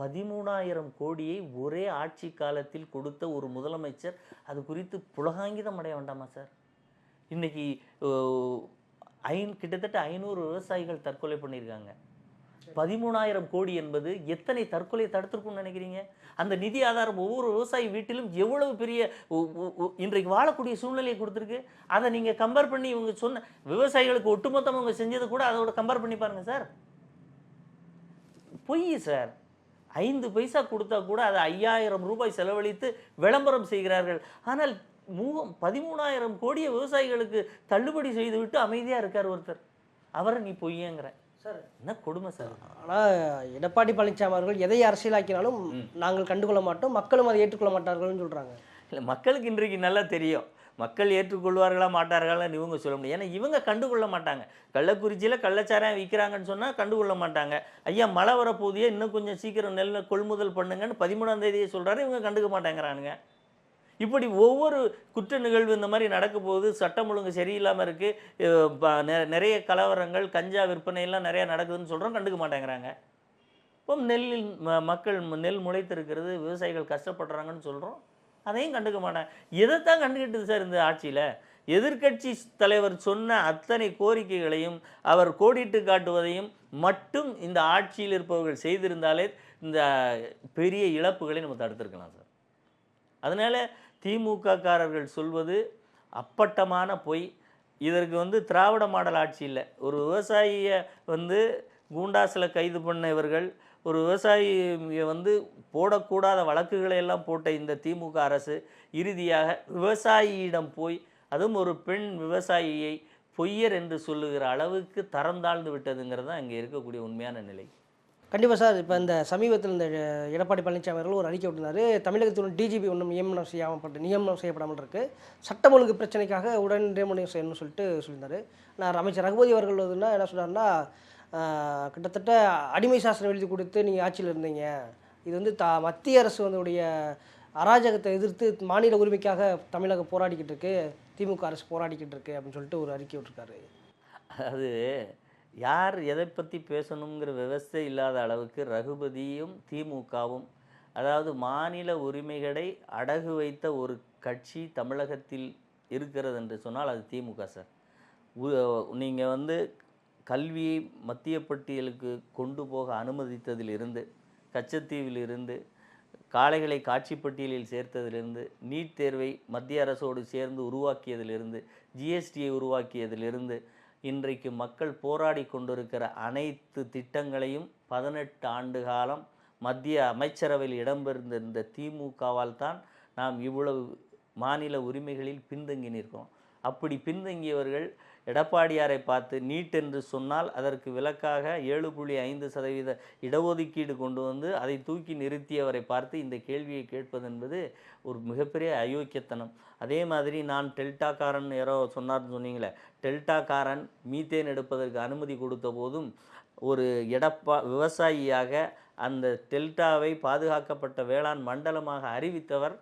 பதிமூணாயிரம் கோடியை ஒரே ஆட்சி காலத்தில் கொடுத்த ஒரு முதலமைச்சர் அது குறித்து புலகாங்கிதம் அடைய வேண்டாமா சார்? இன்னைக்கு ஐன் கிட்டத்தட்ட ஐநூறு விவசாயிகள் தற்கொலை பண்ணியிருக்காங்க. பதிமூணாயிரம் கோடி என்பது எத்தனை தற்கொலை தடுத்திருக்கும்னு நினைக்கிறீங்க? அந்த நிதி ஆதாரம் ஒவ்வொரு விவசாயி வீட்டிலும் எவ்வளவு பெரிய இன்றைக்கு வாழக்கூடிய சூழ்நிலையை கொடுத்துருக்கு. அதை நீங்கள் கம்பேர் பண்ணி இவங்க சொன்ன விவசாயிகளுக்கு ஒட்டுமொத்தமாக அவங்க செஞ்சது கூட அதோட கம்பேர் பண்ணி பாருங்கள் சார். பொய் சார். ஐந்து பைசா கொடுத்தா கூட அதை ஐயாயிரம் ரூபாய் செலவழித்து விளம்பரம் செய்கிறார்கள். ஆனால் மூ பதிமூணாயிரம் கோடியை விவசாயிகளுக்கு தள்ளுபடி செய்துவிட்டு அமைதியாக இருக்கார் ஒருத்தர். அவரை நீ பொய்யங்கிற. சார். என்ன கொடுமை சார்? ஆனால் எடப்பாடி பழனிசாமி அவர்கள் எதை அரசியலாக்கினாலும் நாங்கள் கண்டுகொள்ள மாட்டோம் மக்களும் அதை ஏற்றுக்கொள்ள மாட்டார்கள்னு சொல்கிறாங்க இல்லை மக்களுக்கு இன்றைக்கு நல்லா தெரியும். மக்கள் ஏற்றுக்கொள்வார்களா மாட்டார்களான்னு இவங்க சொல்ல முடியும் ஏன்னா இவங்க கண்டுகொள்ள மாட்டாங்க. கள்ளக்குறிச்சியில் கள்ளச்சாராயம் விற்கிறாங்கன்னு சொன்னால் கண்டுகொள்ள மாட்டாங்க. ஐயா மழை வரப்போதியே இன்னும் கொஞ்சம் சீக்கிரம் நெல்லை கொள்முதல் பண்ணுங்கன்னு பதிமூணாம் தேதியே சொல்கிறாரு இவங்க கண்டுக்க மாட்டேங்கிறானுங்க. இப்படி ஒவ்வொரு குற்ற நிகழ்வு இந்த மாதிரி நடக்கும்போது போகுது சட்டம் ஒழுங்கு சரியில்லாமல் இருக்குது நிறைய கலவரங்கள் கஞ்சா விற்பனையெல்லாம் நிறையா நடக்குதுன்னு சொல்கிறோம் கண்டுக்க மாட்டேங்கிறாங்க. இப்போ நெல்லில் மக்கள் நெல் முளைத்திருக்கிறது விவசாயிகள் கஷ்டப்படுறாங்கன்னு சொல்கிறோம் அதையும் கண்டுக்க மாட்டாங்க. இதைத்தான் கண்டுக்கிட்டது சார் இந்த ஆட்சியில்? எதிர்க்கட்சி தலைவர் சொன்ன அத்தனை கோரிக்கைகளையும் அவர் கோடிட்டு காட்டுவதையும் மட்டும் இந்த ஆட்சியில் இருப்பவர்கள் செய்திருந்தாலே இந்த பெரிய இழப்புகளை நம்ம தடுத்திருக்கலாம் சார். அதனால் திமுகக்காரர்கள் சொல்வது அப்பட்டமான பொய். இதற்கு வந்து திராவிட மாடல் ஆட்சி இல்லை. ஒரு விவசாயியை வந்து கூண்டாசில் கைது பண்ண இவர்கள் ஒரு விவசாயியை வந்து போடக்கூடாத வழக்குகளை எல்லாம் போட்ட இந்த திமுக அரசு இறுதியாக விவசாயியிடம் போய் அதுவும் ஒரு பெண் விவசாயியை பொய்யர் என்று சொல்லுகிற அளவுக்கு தரம் தாழ்ந்து விட்டதுங்கிறது தான் இங்கே இருக்கக்கூடிய உண்மையான நிலை. கண்டிப்பாக சார். இப்போ இந்த சமீபத்தில் இந்த எடப்பாடி பழனிசாமி அவர்கள் ஒரு அறிக்கை விட்டிருந்தாரு. தமிழகத்தில் டிஜிபி ஒன்றும் நியமனம் செய்யப்பட்டு நியமனம் செய்யப்படாமல் இருக்கு. சட்டம் ஒழுங்கு பிரச்சனைக்காக உடன் நியமனம் செய்யணும்னு சொல்லிட்டு சொல்லியிருந்தார். நான் அமைச்சர் ரகுபதி அவர்கள் வந்துன்னா என்ன சொல்றாருன்னா கிட்டத்தட்ட அடிமை சாசனம் எழுதி கொடுத்து நீங்கள் ஆட்சியில் இருந்தீங்க. இது வந்து த மத்திய அரசு வந்துடைய அராஜகத்தை எதிர்த்து மாநில உரிமைக்காக தமிழகம் போராடிக்கிட்டு இருக்கு. திமுக அரசு போராடிக்கிட்டு இருக்கு. அப்படின்னு சொல்லிட்டு ஒரு அறிக்கை விட்டுருக்காரு. அது யார் எதை பற்றி பேசணுங்கிற விவஸ்தை இல்லாத அளவுக்கு ரகுபதியும் திமுகவும் அதாவது மாநில உரிமைகளை அடகு வைத்த ஒரு கட்சி தமிழகத்தில் இருக்கிறது என்று சொன்னால் அது திமுக சார். நீங்கள் வந்து கல்வியை மத்திய பட்டியலுக்கு கொண்டு போக அனுமதித்ததிலிருந்து கச்சத்தீவிலிருந்து காளைகளை காட்சி பட்டியலில் சேர்த்ததிலிருந்து நீட் தேர்வை மத்திய அரசோடு சேர்ந்து உருவாக்கியதிலிருந்து ஜிஎஸ்டியை உருவாக்கியதிலிருந்து இன்றைக்கு மக்கள் போராடி கொண்டிருக்கிற அனைத்து திட்டங்களையும் பதினெட்டு ஆண்டு காலம் மத்திய அமைச்சரவையில் இடம்பெறுந்த இந்த திமுகவால் தான் நாம் இவ்வளவு மாநில உரிமைகளில் பின்தங்கி நிற்கிறோம். அப்படி பின்தங்கியவர்கள் எடப்பாடியாரை பார்த்து நீட் என்று சொன்னால் அதற்கு விலக்காக ஏழு புள்ளி ஐந்து சதவீத இடஒதுக்கீடு கொண்டு வந்து அதை தூக்கி நிறுத்தியவரை பார்த்து இந்த கேள்வியை கேட்பது என்பது ஒரு மிகப்பெரிய அயோக்கியத்தனம். அதே மாதிரி நான் டெல்டாக்காரன் யாரோ சொன்னார்னு சொன்னீங்களே டெல்டாக்காரன் மீத்தேன் எடுப்பதற்கு அனுமதி கொடுத்த போதும் ஒரு எடப்பா விவசாயியாக அந்த டெல்டாவை பாதுகாக்கப்பட்ட வேளாண் மண்டலமாக அறிவித்தவர்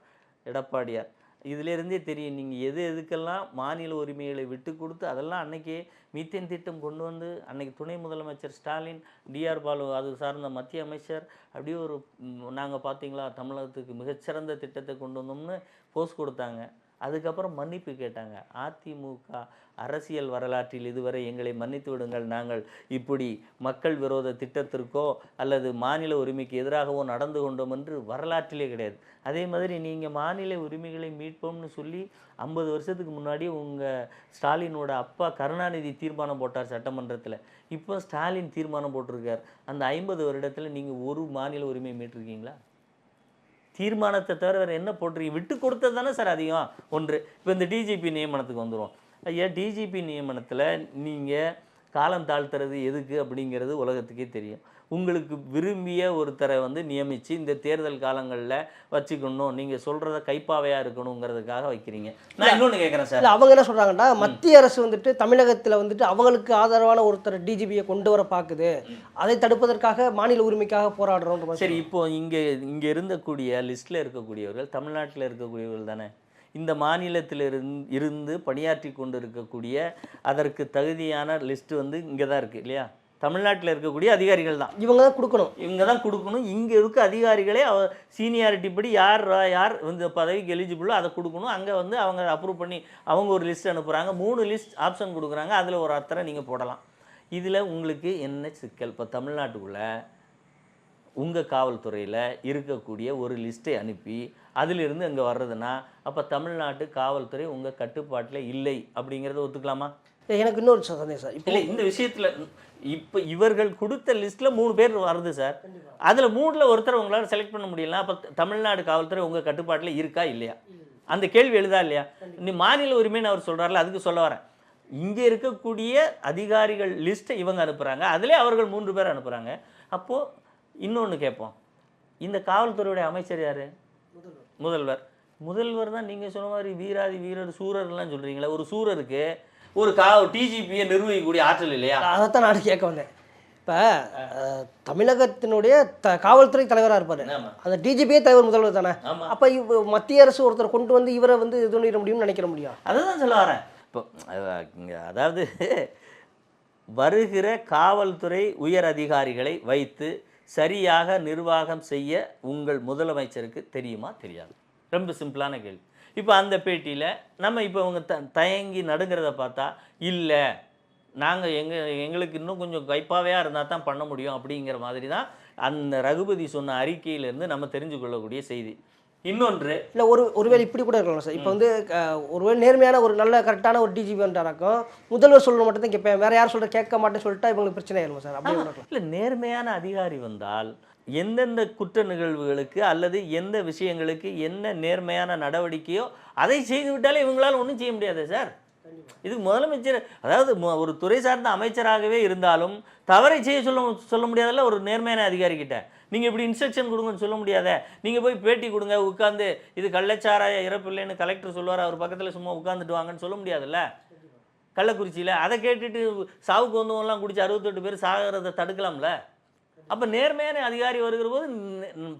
எடப்பாடியார். இதிலிருந்தே தெரியும். நீங்கள் எது எதுக்கெல்லாம் மாநில உரிமைகளை விட்டு கொடுத்து அதெல்லாம் அன்னைக்கே மீத்தேன் திட்டம் கொண்டு வந்து அன்னைக்கு துணை முதலமைச்சர் ஸ்டாலின் டிஆர் பாலு அது சார்ந்த மத்திய அமைச்சர் அப்படியே ஒரு நாங்கள் பார்த்தீங்களா தமிழகத்துக்கு மிகச்சிறந்த திட்டத்தை கொண்டு வந்தோம்னு போஸ்ட் கொடுத்தாங்க. அதுக்கப்புறம் மன்னிப்பு கேட்டாங்க. அதிமுக அரசியல் வரலாற்றில் இதுவரை எங்களை மன்னித்து விடுங்கள். நாங்கள் இப்படி மக்கள் விரோத திட்டத்திற்கோ அல்லது மாநில உரிமைக்கு எதிராகவோ நடந்து கொண்டோம் என்று வரலாற்றிலே கிடையாது. அதே மாதிரி நீங்கள் மாநில உரிமைகளை மீட்போம்னு சொல்லி ஐம்பது வருஷத்துக்கு முன்னாடி உங்கள் ஸ்டாலினோட அப்பா கருணாநிதி தீர்மானம் போட்டார் சட்டமன்றத்தில். இப்போ ஸ்டாலின் தீர்மானம் போட்டிருக்கார். அந்த ஐம்பது வருடத்தில் நீங்கள் ஒரு மாநில உரிமை மீட்டிருக்கீங்களா? தீர்மானத்தை தவிர வேறு என்ன போடுறீங்க விட்டு கொடுத்தது தானே சார் அதிகம்? ஒன்று. இப்போ இந்த டிஜிபி நியமனத்துக்கு வந்துடும் ஐயா டிஜிபி நியமனத்தில் நீங்கள் காலம் தாழ்த்துறது எதுக்கு அப்படிங்கிறது உலகத்துக்கே தெரியும். உங்களுக்கு விரும்பிய ஒருத்தரை வந்து நியமித்து இந்த தேர்தல் காலங்களில் வச்சுக்கணும். நீங்கள் சொல்கிறத கைப்பாவையாக இருக்கணுங்கிறதுக்காக வைக்கிறீங்க. நான் இன்னொன்று கேட்குறேன் சார். அவங்க என்ன சொல்கிறாங்கன்னா மத்திய அரசு வந்துட்டு தமிழகத்தில் வந்துட்டு அவங்களுக்கு ஆதரவான ஒருத்தர் டிஜிபியை கொண்டு வர பார்க்குது அதை தடுப்பதற்காக மாநில உரிமைக்காக போராடுறோன்ற மாதிரி சரி இப்போ இங்கே இங்கே இருந்தக்கூடிய லிஸ்ட்டில் இருக்கக்கூடியவர்கள் தமிழ்நாட்டில் இருக்கக்கூடியவர்கள் தானே? இந்த மாநிலத்தில் இருந்து இருந்து பணியாற்றி கொண்டு இருக்கக்கூடிய அதற்கு தகுதியான லிஸ்ட் வந்து இங்கே தான் இருக்குது இல்லையா? தமிழ்நாட்டில் இருக்கக்கூடிய அதிகாரிகள் தான். இவங்க தான் கொடுக்கணும். இவங்க தான் கொடுக்கணும். இங்கே இருக்க அதிகாரிகளே அவ சீனியாரிட்டி படி யார் யார் இந்த பதவிக்கு எலிஜிபிளோ அதை கொடுக்கணும். அங்கே வந்து அவங்க அப்ரூவ் பண்ணி அவங்க ஒரு லிஸ்ட் அனுப்புகிறாங்க மூணு லிஸ்ட் ஆப்ஷன் கொடுக்குறாங்க. அதில் ஒரு அத்தரை நீங்கள் போடலாம். இதில் உங்களுக்கு என்ன சிக்கல்? இப்போ தமிழ்நாட்டுக்குள்ளே உங்கள் காவல்துறையில் இருக்கக்கூடிய ஒரு லிஸ்ட்டை அனுப்பி அதிலிருந்து அங்கே வர்றதுன்னா அப்போ தமிழ்நாட்டு காவல்துறை உங்கள் கட்டுப்பாட்டில் இல்லை அப்படிங்கிறத ஒத்துக்கலாமா? எனக்கு இன்னொரு சந்தேகம் சார். இப்போ இல்லை இந்த விஷயத்துல இப்போ இவர்கள் கொடுத்த லிஸ்ட்ல மூணு பேர் வருது சார். அதுல மூணுல ஒருத்தர் உங்களால செலக்ட் பண்ண முடியல அப்ப தமிழ்நாடு காவல்துறை உங்க கட்டுப்பாட்டுல இருக்கா இல்லையா? அந்த கேள்வி எழுதா இல்லையா? நீ மாநில உரிமைன்னு அவர் சொல்றாருல அதுக்கு சொல்ல வரேன். இங்க இருக்கக்கூடிய அதிகாரிகள் லிஸ்ட்டை இவங்க அனுப்புறாங்க. அதிலே அவர்கள் மூன்று பேர் அனுப்புறாங்க. அப்போ இன்னொன்னு கேட்போம். இந்த காவல்துறையுடைய அமைச்சர் யாரு? முதல்வர். முதல்வர். தான் நீங்கள் சொன்ன மாதிரி வீராதி வீரர் சூரர்லாம் சொல்கிறீங்களா ஒரு சூரருக்கு ஒரு கா டிஜிபியை நிர்வகிக்கக்கூடிய ஆற்றல் இல்லையா? அதைத்தான் நான் கேட்க வந்தேன். இப்போ தமிழகத்தினுடைய த காவல்துறை தலைவராக இருப்பார். ஆமா. அந்த டிஜிபியே தலைவர் முதல்வர் தானே. அப்போ இவ மத்திய அரசு ஒருத்தர் கொண்டு வந்து இவரை வந்து இது பண்ணிட முடியும்னு நினைக்கிற முடியும்? அதுதான் சொல்ல வரேன். இப்போ அதாவது வருகிற காவல்துறை உயர் அதிகாரிகளை வைத்து சரியாக நிர்வாகம் செய்ய உங்கள் முதலமைச்சருக்கு தெரியுமா? தெரியாது. ரொம்ப சிம்பிளான கேள்வி. இப்போ அந்த பேட்டியில் நம்ம இப்போ அவங்க த தயங்கி நடுங்கிறத பார்த்தா இல்லை நாங்கள் எங்கள் எங்களுக்கு இன்னும் கொஞ்சம் கைப்பாவையாக இருந்தால் தான் பண்ண முடியும் அப்படிங்கிற மாதிரி தான் அந்த ரகுபதி சொன்ன அறிக்கையிலேருந்து நம்ம தெரிஞ்சு கொள்ளக்கூடிய செய்தி. இன்னொன்று இல்லை ஒரு ஒருவேளை இப்படி கூட இருக்கலாம் சார். இப்போ வந்து ஒருவேளை நேர்மையான ஒரு நல்ல கரெக்டான ஒரு டிஜிபி வந்துட்டாராக்கும் முதல்வர் சொல்ல மட்டும் தான் கேட்பேன். வேற யார் சொல்ற கேட்க மாட்டேன்னு சொல்லிட்டா இவங்களுக்கு பிரச்சனை ஆயிருமா சார்? அப்படி இல்லை நேர்மையான அதிகாரி வந்தால் எந்தெந்த குற்ற நிகழ்வுகளுக்கு அல்லது எந்த விஷயங்களுக்கு என்ன நேர்மையான நடவடிக்கையோ அதை செய்து விட்டாலே இவங்களால ஒன்றும் செய்ய முடியாது சார். இதுக்கு முதலமைச்சர் அதாவது ஒரு துறை சார்ந்த அமைச்சராகவே இருந்தாலும் தவறை செய்ய சொல்ல சொல்ல முடியாதுல்ல ஒரு நேர்மையான அதிகாரி கிட்ட நீங்கள் இப்படி இன்ஸ்ட்ரக்ஷன் கொடுங்கன்னு சொல்ல முடியாத. நீங்கள் போய் பேட்டி கொடுங்க உட்காந்து இது கள்ளச்சாராய இறப்பில்லைன்னு கலெக்டர் சொல்லுவார் அவர் பக்கத்தில் சும்மா உட்காந்துட்டு வாங்கன்னு சொல்ல முடியாதுல்ல? கள்ளக்குறிச்சியில். அதை கேட்டுட்டு சாவுக்கு வந்தவங்கலாம் குடிச்சு அறுபத்தெட்டு பேர் சாகிறத தடுக்கலாம்ல? அப்போ நேர்மையான அதிகாரி வருகிற போது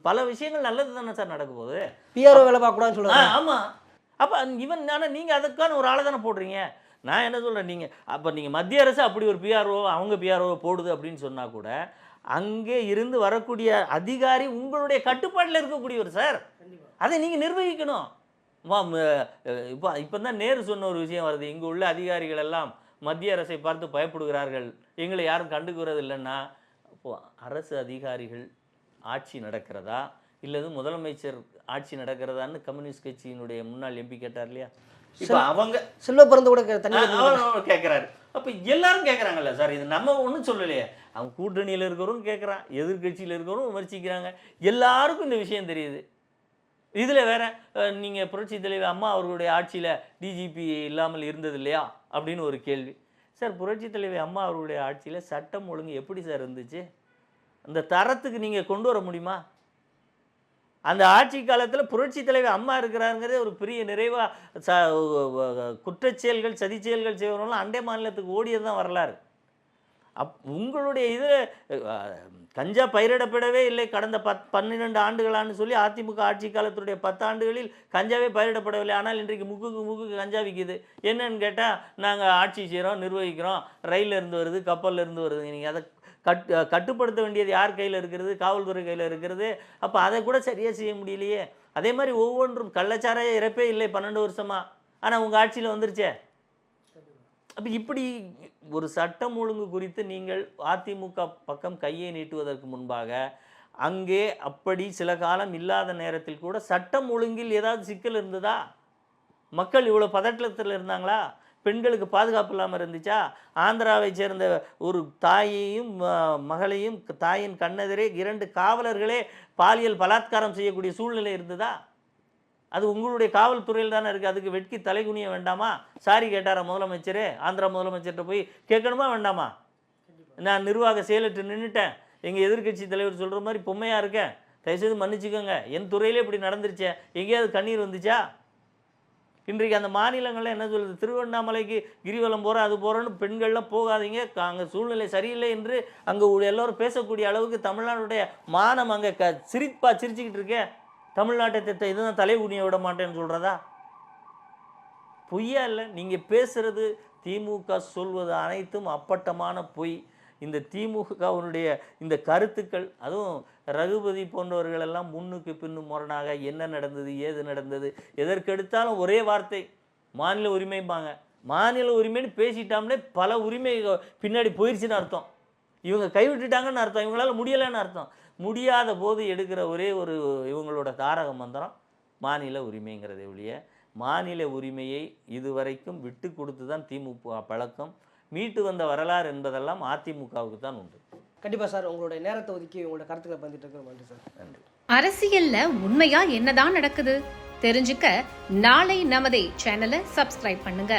பல விஷயங்கள் நல்லது தானே சார் நடக்க போகுது பிஆர்ஓ வேலை பார்க்கக்கூடாதுன்னு சொல்லுவாங்க ஆமாம் அப்போ இவன் ஆனால் நீங்கள் அதுக்கான ஒரு ஆளை தானே போடுறீங்க? நான் என்ன சொல்கிறேன் நீங்கள் அப்போ நீங்கள் மத்திய அரசு அப்படி ஒரு பிஆர்ஓ அவங்க பிஆர்ஓ போடுது அப்படின்னு சொன்னால் கூட அங்கே இருந்து வரக்கூடிய அதிகாரி உங்களுடைய கட்டுப்பாட்டில் இருக்கக்கூடியவர் சார். அதை நீங்கள் நிர்வகிக்கணும். இப்போ இப்போ தான் நேரு சொன்ன ஒரு விஷயம் வருது. இங்கே உள்ள அதிகாரிகள் எல்லாம் மத்திய அரசை பார்த்து பயப்படுகிறார்கள். எங்களை யாரும் கண்டுக்கிறது இல்லைன்னா அப்போ அரசு அதிகாரிகள் ஆட்சி நடக்கிறதா? இல்லது முதலமைச்சர் ஆட்சி நடக்கிறதான்னு கம்யூனிஸ்ட் கட்சியினுடைய முன்னாள் எம்பி கேட்டார் இல்லையா? இப்போ அவங்க செல்வ பிறந்த கூட கேட்குறாரு அப்போ எல்லாரும் கேட்குறாங்கல்ல சார் இது நம்ம ஒன்றும் சொல்லலையே. அவன் கூட்டணியில் இருக்கிறவரும் கேட்குறான் எதிர்க்கட்சியில் இருக்கிறவரும் விமர்சிக்கிறாங்க. எல்லாருக்கும் இந்த விஷயம் தெரியுது. இதில் வேற அஹ், நீங்க புரட்சி தலைவர் அம்மா அவர்களுடைய ஆட்சியில் டிஜிபி இல்லாமல் இருந்தது இல்லையா? அப்படின்னு ஒரு கேள்வி. சார் புரட்சி தலைவி அம்மா அவர்களுடைய ஆட்சியில் சட்டம் ஒழுங்கு எப்படி சார் இருந்துச்சு? அந்த தரத்துக்கு நீங்கள் கொண்டு வர முடியுமா? அந்த ஆட்சி காலத்தில் புரட்சி தலைவி அம்மா இருக்கிறாங்கிறதே ஒரு பெரிய நிறைவாக ச குற்றச்செயல்கள் சதிச்செயல்கள் சதிச் செயல்கள் செய்வவங்களாம் அண்டை மாநிலத்துக்கு ஓடியது தான் வரலாறு. அப் உங்களுடைய இது கஞ்சா பயிரிடப்படவே இல்லை. கடந்த பத் பன்னிரெண்டு ஆண்டுகளான்னு சொல்லி அதிமுக ஆட்சி காலத்துடைய பத்து ஆண்டுகளில் கஞ்சாவே பயிரிடப்படவில்லை. ஆனால் இன்றைக்கு முக்குக்கு முக்குக்கு கஞ்சா விற்கிது என்னன்னு கேட்டால் நாங்கள் ஆட்சி செய்கிறோம் நிர்வகிக்கிறோம். ரயிலில் இருந்து வருது கப்பலில் இருந்து வருது. நீங்கள் அதை கட் கட்டுப்படுத்த வேண்டியது யார் கையில் இருக்கிறது? காவல்துறை கையில் இருக்கிறது. அப்போ அதை கூட சரியாக செய்ய முடியலையே. அதே மாதிரி ஒவ்வொன்றும் கள்ளச்சாராய இறப்பே இல்லை பன்னெண்டு வருஷமா. ஆனால் உங்கள் ஆட்சியில் வந்துருச்சே. அப்போ இப்படி ஒரு சட்டம் ஒழுங்கு குறித்து நீங்கள் அதிமுக பக்கம் கையை நீட்டுவதற்கு முன்பாக அங்கே அப்படி சில காலம் இல்லாத நேரத்தில் கூட சட்டம் ஒழுங்கில் ஏதாவது சிக்கல் இருந்ததா? மக்கள் இவ்வளோ பதட்டத்தில் இருந்தாங்களா? பெண்களுக்கு பாதுகாப்பு இல்லாமல் இருந்துச்சா? ஆந்திராவை சேர்ந்த ஒரு தாயையும் மகளையும் தாயின் கண்ணெதிரே இரண்டு காவலர்களே பாலியல் பலாத்காரம் செய்யக்கூடிய சூழ்நிலை இருந்ததா? அது உங்களுடைய காவல்துறையில் தானே இருக்குது அதுக்கு வெட்கி தலைகுனிய வேண்டாமா? சாரி கேட்டாரா முதலமைச்சர்? ஆந்திரா முதலமைச்சர்கிட்ட போய் கேட்கணுமா வேண்டாமா? நான் நிர்வாக செயலற்று நின்றுட்டேன் எங்கள் எதிர்க்கட்சி தலைவர் சொல்கிற மாதிரி பொம்மையாக இருக்கேன் தயவுசெய்து மன்னிச்சுக்கோங்க. என் துறையிலே இப்படி நடந்துருச்சே. எங்கேயாவது கண்ணீர் வந்துச்சா? இன்றைக்கு அந்த மாநிலங்களில் என்ன சொல்லுது திருவண்ணாமலைக்கு கிரிவலம் போகிறோம் அது போகிறோன்னு பெண்கள்லாம் போகாதீங்க. அங்கே சூழ்நிலை சரியில்லை என்று அங்கே எல்லோரும் பேசக்கூடிய அளவுக்கு தமிழ்நாடுடைய மானம் அங்கே க சிரிப்பா சிரிச்சுக்கிட்டு இருக்கேன் தமிழ்நாட்டை திட்ட இதுதான் தலைகுனிய விட மாட்டேன்னு சொல்கிறதா பொய்யா இல்லை. நீங்கள் பேசுகிறது திமுக சொல்வது அனைத்தும் அப்பட்டமான பொய். இந்த திமுகவினுடைய இந்த கருத்துக்கள் அதுவும் ரகுபதி போன்றவர்கள் எல்லாம் முன்னுக்கு பின்னு முரணாக என்ன நடந்தது ஏது நடந்தது எதற்கெடுத்தாலும் ஒரே வார்த்தை மாநில உரிமைம்பாங்க. மாநில உரிமைன்னு பேசிட்டாம்னே பல உரிமை பின்னாடி போயிடுச்சுன்னு அர்த்தம். இவங்க கைவிட்டுட்டாங்கன்னு அர்த்தம். இவங்களால முடியலைன்னு அர்த்தம். முடியாத போது எடுக்கிற ஒரே ஒரு இவங்களோட தாரக மந்திரம் மாநில உரிமைங்கிறதை ஒழிய மாநில உரிமையை இதுவரைக்கும் விட்டு கொடுத்து தான் திமுக பழக்கம் மீட்டு வந்த வரலாறு என்பதெல்லாம் அதிமுகவுக்கு தான் உண்டு. கண்டிப்பாக சார் உங்களுடைய நேரத்தை ஒதுக்கி உங்களோட கருத்துக்களை பகிர்ந்துட்டு இருக்கிறோம் நன்றி சார். நன்றி. அரசியல்ல உண்மையா என்னதான் நடக்குது? தெரிஞ்சுக்க நாளை நமதே சேனலை சப்ஸ்கிரைப் பண்ணுங்க.